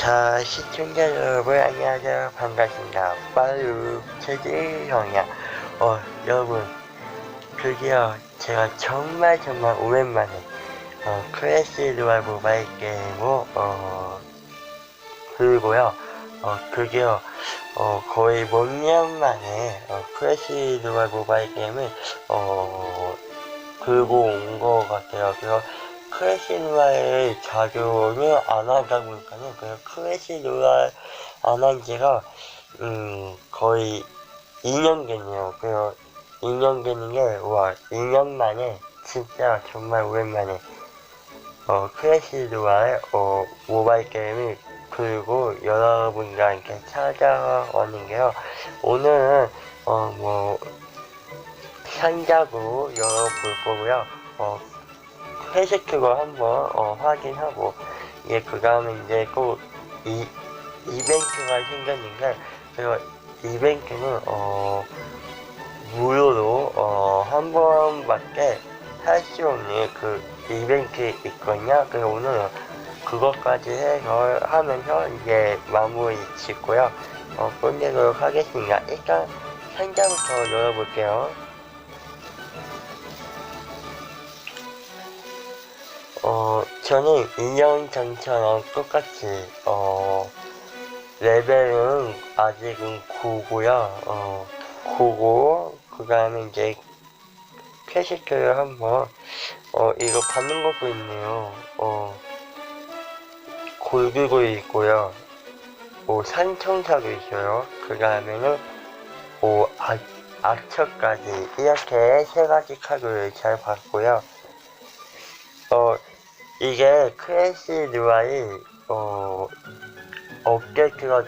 자, 시청자 여러분, 안녕하세요. 반갑습니다. 빠루 최지형이야. 어, 여러분, 드디어 제가 정말 정말 오랜만에, 어, 크래시 루알 모바일 게임을, 어, 들고요. 어, 드디어, 어, 거의 몇년 만에, 어, 크래시 루알 모바일 게임을, 어, 들고 온 것 같아요. 그래서, 크래시 루아를 자주는 안 하다 보니까는 그 크래시 루아 안한 지가 음 거의 2년 됐네요. 그래서 2년 되는 게 와 2년 만에 진짜 정말 오랜만에 어 크래시 루아의 어 모바일 게임을 그리고 여러분과 이렇게 찾아오는 게요. 오늘은 어뭐 상자고 열어볼 거고요. 어 회식투거 한번 어, 확인하고 예 그 다음에 이제 꼭이 이벤트가 생겼는데 제가 이벤트는 어 무료로 어 한 번밖에 할 수 없는 그 이벤트 있거든요. 그래서 오늘 그것까지 해서 하면서 이제 마무리 짓고요. 어 끝내도록 하겠습니다. 일단 상자부터 열어볼게요. 어, 저는 2년 전처럼 똑같이, 어, 레벨은 아직은 9고요. 어, 9고, 그 다음에 이제, 캐시트를 한번, 어, 이거 받는 것도 있네요. 어, 골드도 있고요. 오, 산청사도 있어요. 그 다음에는, 오, 악, 악처까지, 이렇게 세 가지 카드를 잘 받고요. 어, 이게 크래시 루아이 어 업데이트가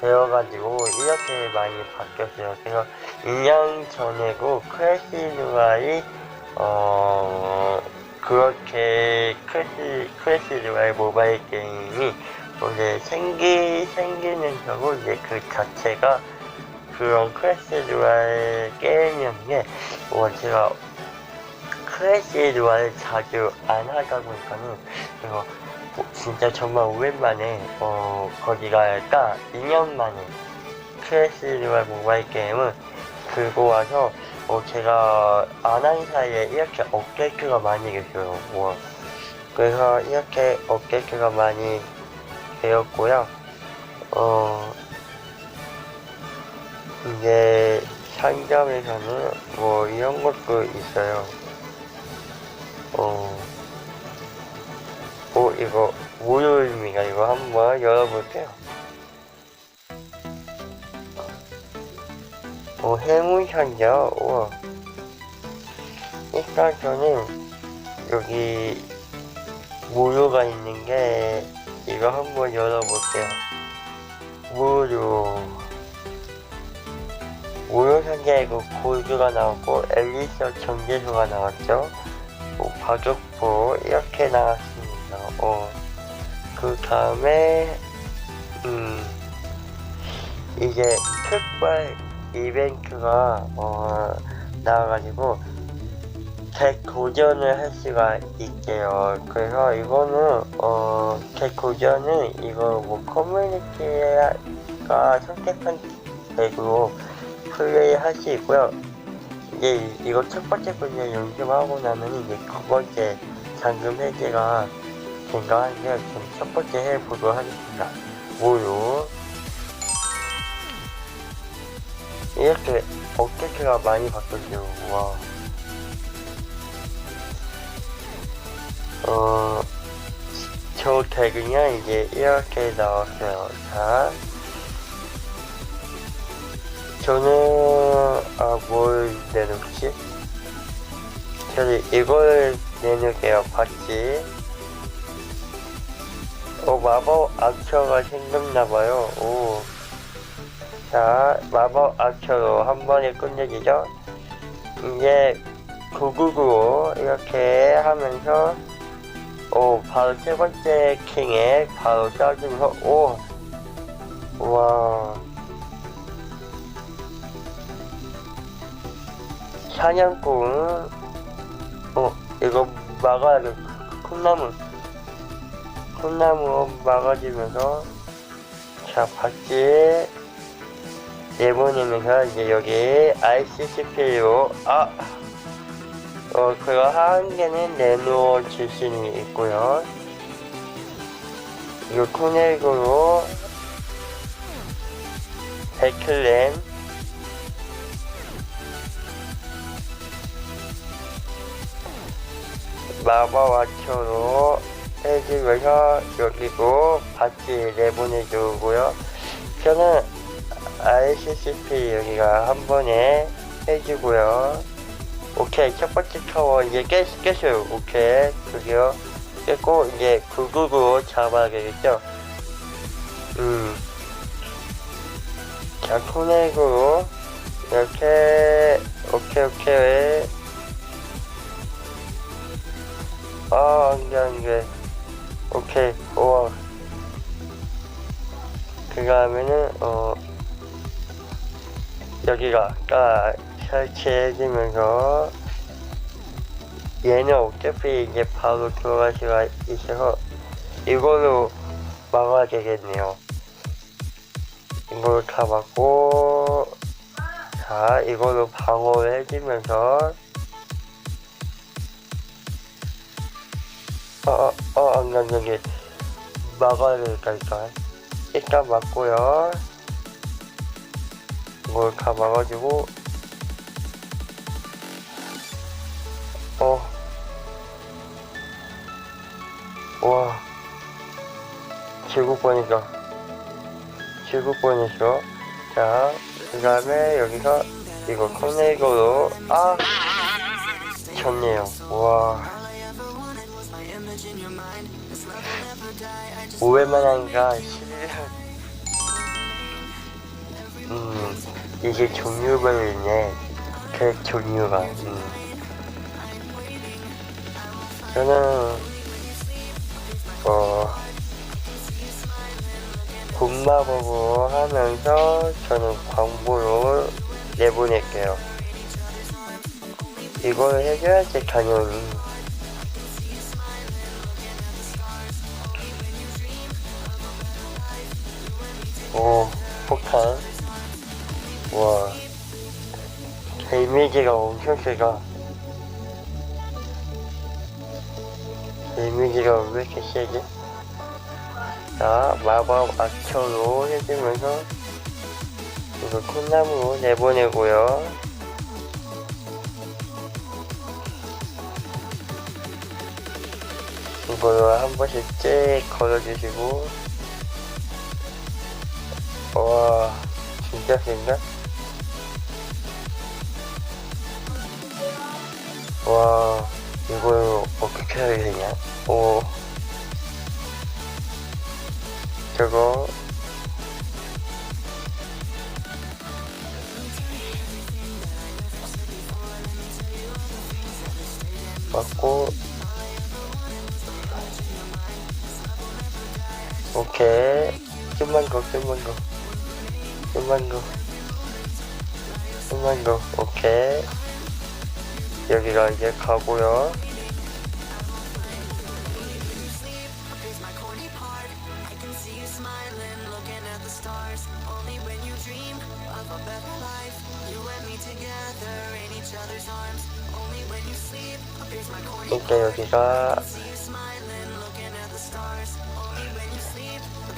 되어가지고 이렇게 많이 바뀌었어요. 그래서 2년 전에고 크래시 루아이 어 그렇게 크래시 크래시 루아이 모바일 게임이 이제 생기 생기면서고 이제 그 자체가 그런 크래시 루아이 게임이었는데 어 제가 크래시 루아를 자주 안 하다 보니까는 이거 뭐 진짜 정말 오랜만에 어 거기가 딱 2년 만에 루아 모바일 게임을 들고 와서 어 제가 안 한 사이에 이렇게 업데이트가 많이 됐어요. 와. 그래서 이렇게 업데이트가 많이 되었고요. 어 이제 상점에서는 뭐 이런 것도 있어요. 어, 오, 이거, 무료입니다. 이거 한번 열어볼게요. 오, 해문 상자, 우와. 일단 저는, 여기, 무료가 있는 게, 이거 한번 열어볼게요. 무료. 무료 상자에 그 골드가 나왔고, 엘리셔 전개소가 나왔죠. 뭐 가격표 이렇게 나왔습니다. 어, 그 다음에 음 이제 특별 이벤트가 어 나와가지고 재고전을 할 수가 있게요. 그래서 이거는 어 재고전은 이거 뭐 커뮤니티가 선택한 대로 플레이 할 수 있고요. 이제 이거 첫 번째 분야 연습하고 나면 이제 두 번째 잠금 해제가 된가 하는데 지금 첫 번째 해보도록 하겠습니다. 뭐요? 이렇게 어깨가 많이 바뀌었어요. 와. 어, 저 태그냐 이제 이렇게 나왔어요. 자. 저는 아뭘 내놓지? 저는 이걸 내놓을게요. 봤지? 어 마법 악처가 생겼나봐요. 오. 자 마법 악처로 한 번에 끝내주죠. 이제 999로 이렇게 하면서 오 바로 세 번째 킹에 바로 쏴주면서 오. 와. 사냥꾼. 어 이거 막아야 돼. 콩나물. 콩나무 막아주면서. 자 바퀴 내보내면서 이제 여기 ICCP로 아 어, 그거 한 개는 레노 출신이 있고요. 이거 코넬고로. 베클렌 마바와초로 해주면서 여기도 같이 내보내주고요. 저는 ICCP 여기가 한 번에 해주고요. 오케이 첫 번째 타워 이제 깼, 깼어요. 오케이 그게요. 깼고 이제 구구구 잡아야 되겠죠. 음. 자 코넬고 이렇게 오케이 오케이 아, 안돼, 안돼. 오케이, 우와. 그 다음에는, 어, 여기가 딱 설치해주면서, 얘는 어차피 이제 바로 들어갈 수가 있어서, 이걸로 막아야 되겠네요. 이걸로 다 막고, 자, 이걸로 방어를 해주면서, 어, 어, 어, 여기 막아야 될까, 일단. 막고요. 이걸 다 막아주고, 어. 와. 죽을 뻔했다. 죽을 뻔했어. 자, 그 다음에 여기서 이거 컵네이거로, 아! 쳤네요. 와. 오해만 하니까 실력 음 이게 종류별로 있네. 그 종류가. 음. 저는 어 군마법으로 하면서 저는 광고로 내보낼게요. 이걸 해줘야지 당연히 오, 폭탄. 와. 데미지가 엄청 세가. 데미지가 왜 이렇게 세지? 자, 마법 악천으로 해주면서, 이거 콩나무로 내보내고요. 이걸로 한 번씩 쭉 걸어주시고, 와 진짜 센가? 와 이걸 어떻게 해야 되냐? 오 저거 맞고 오케이 좀만 더 좀만 더 좀만 더. 오케이. 여기가 이제 가고요. 그러니까 여기가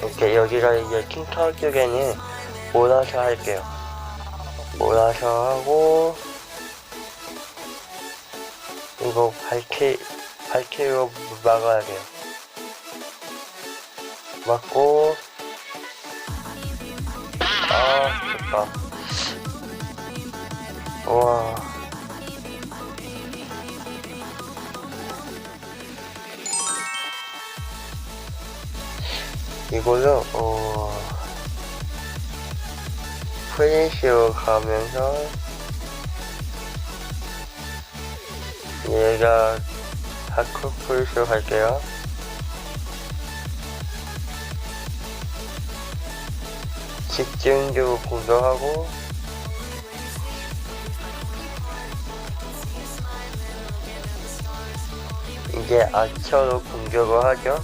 오케이 여기가 이제 킹타워 쪽에는 몰아서 할게요. 몰아서 하고 이거 밝히 밝히로 막아야 돼요. 막고 아 좋다. 와. 이걸로 어 프레시로 가면서 얘가 다크 프레시로 갈게요. 집중적으로 공격하고 이제 아처로 공격을 하죠.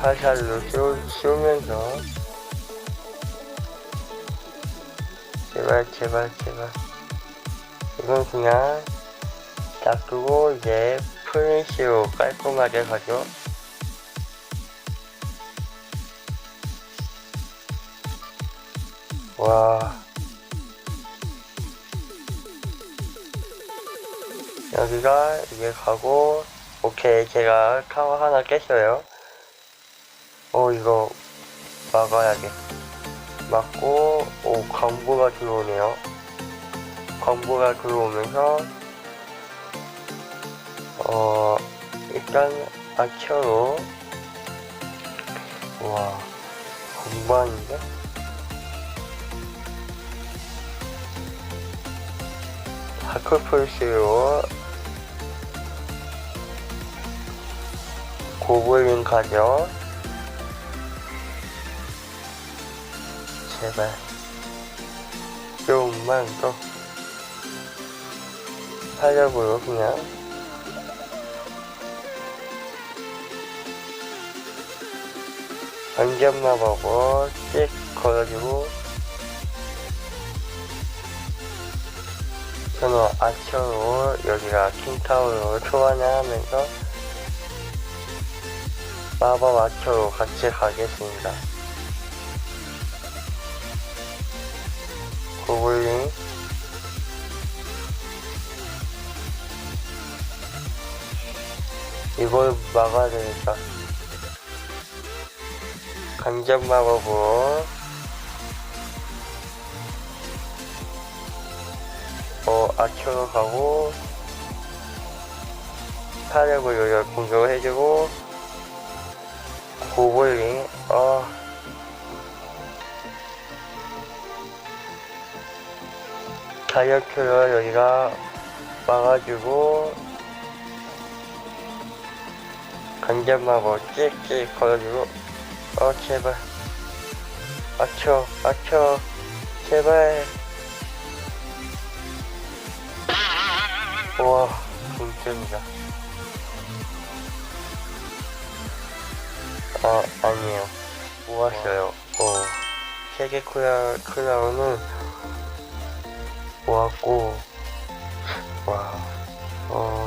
화살로 쏘, 쏘면서 제발 제발 제발. 이건 그냥 놔두고 이제 프린시로 깔끔하게 가죠. 와. 여기가 이제 가고 오케이. 제가 타워 하나 깼어요. 어 이거 막아야겠 막고 오 광부가 들어오네요. 광부가 들어오면서 어 일단 아치어로. 와 공방인데? 다크폴스로 고블린 가죠 제발. 좀만 더 하려고요 그냥. 안전만 보고 찍 걸어주고 저는 아처로 여기가 킹타운으로 소환을 하면서 마법 아처로 같이 가겠습니다 이걸 막아야 되니까. 강점 마법으로 어 아큐로 가고. 타력을 여기 공격을 해주고. 고블린 어 다이어트를 여기가 막아주고 강점마법 찍찍 걸어주고. 어 제발. 아쳐 아쳐 제발. 우와 진짜입니다. 아 아니에요. 모았어요? 어 세계 크라, 크라운은 모았고? 와 어...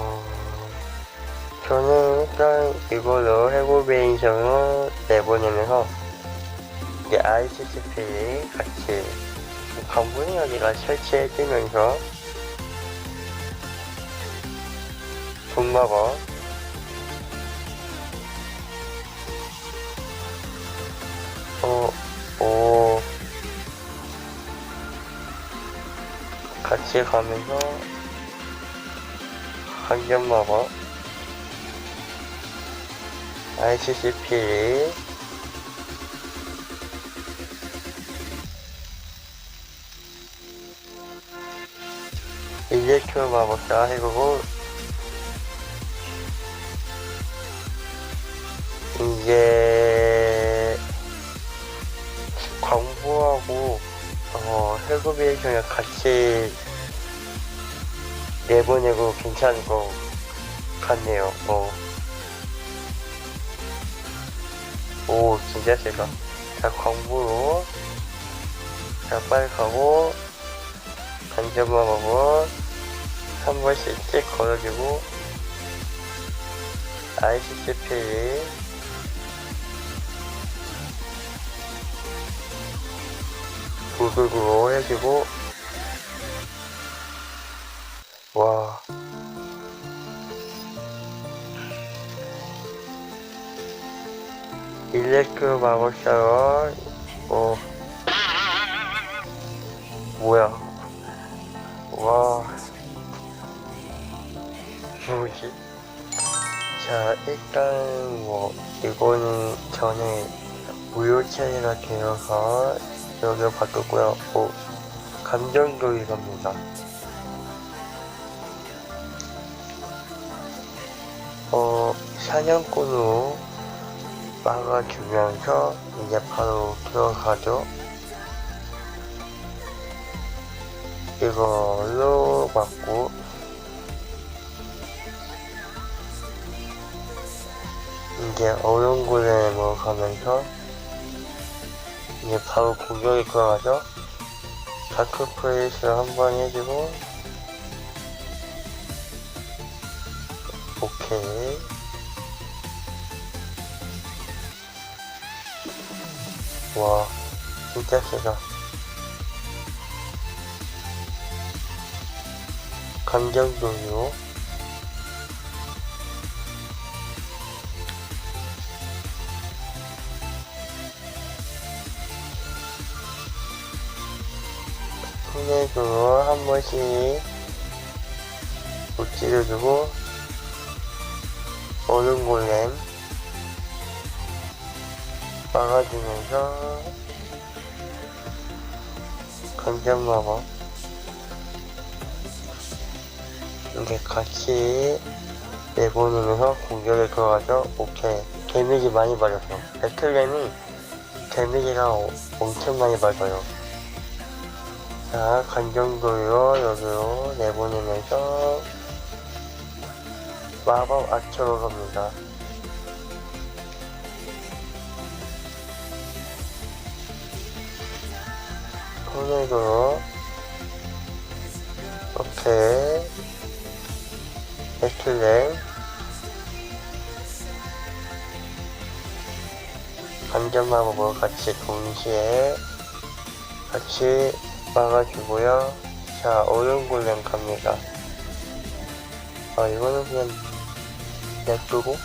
저는 일단 이걸로 해고베인션을 내보내면서 이제 ICCP 같이 강분이 여기가 설치해주면서 돈마법 어, 오 같이 가면서 환경마법 ICCP 일렉트로 마법사 해보고 이제 광부하고 어, 헬고비에이션을 같이 내보내고 괜찮은 것 같네요. 어. 오 진짜 세다 자 광부로. 자 빨리 가고. 간접만 하고. 한 번씩 찍 걸어주고. ICCP 구글구로 해주고. 와 일렉트 마법사가 어. 뭐야? 와. 뭐지? 자 일단 뭐 이거는 전에 처리가 되어서 여기 바꿨고요. 뭐 감정도 이겁니다. 어 사냥꾼으로 막아주면서 이제 바로 들어가죠. 이걸로 막고 이제 어려운 곳에 뭐 가면서 이제 바로 공격에 들어가서 다크 프레이스를 한번 해주고 오케이 와 진짜 세다 감정도요 손에도 한 번씩 찌르주고 얼음 골렘 막아주면서 감정 마법 이렇게 같이 내보내면서 공격에 들어가서 오케이. 데미지 많이 받았어. 배틀램이 데미지가 오- 엄청 많이 받아요. 자 간정도요 여기로 내보내면서 마법 아처로 갑니다 오늘도 오케이 배틀램 감전 마법으로 같이 동시에 같이 막아주고요. 자, 어려운 골렘 갑니다. 아, 이거는 그냥 냅두고.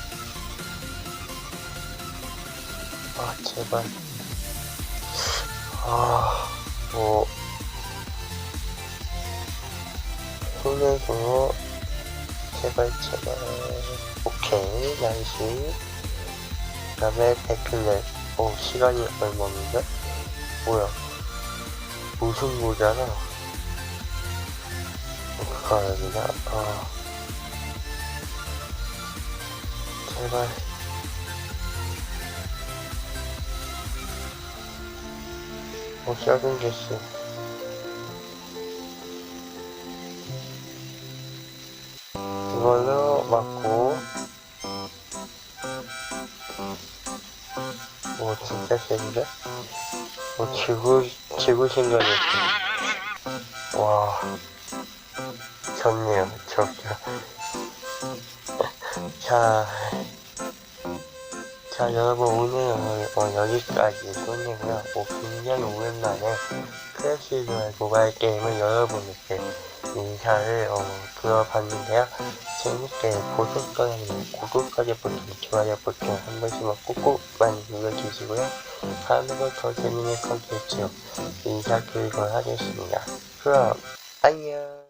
아, 제발. 아, 뭐. 손에서, 제발, 제발. 오케이, 나이스. 그 다음에 백클렛. 오, 시간이 얼마 없는데? 뭐야. 무슨 모자라? 어떡해야 되나? 아. 제발. 어, 작은 개수. 이걸로 맞고. 오, 뭐, 진짜 센데? 오, 지구, 지구 신경이 와. 좋네요, 좋죠. 자. 자, 여러분, 오늘, 뭐, 어, 여기까지군. 2020년 2년 5년 만에 크래시즈의 모바일 게임을 여러분께 인사를 어, 들어봤는데요. 재밌게 고속도로는 고속까지 보통 주말에 보통 한 번씩만 꾹꾹 많이 눌러주시고요. 다음으로 더 재밌는 컨텐츠 인사 교육을 하겠습니다. 그럼 안녕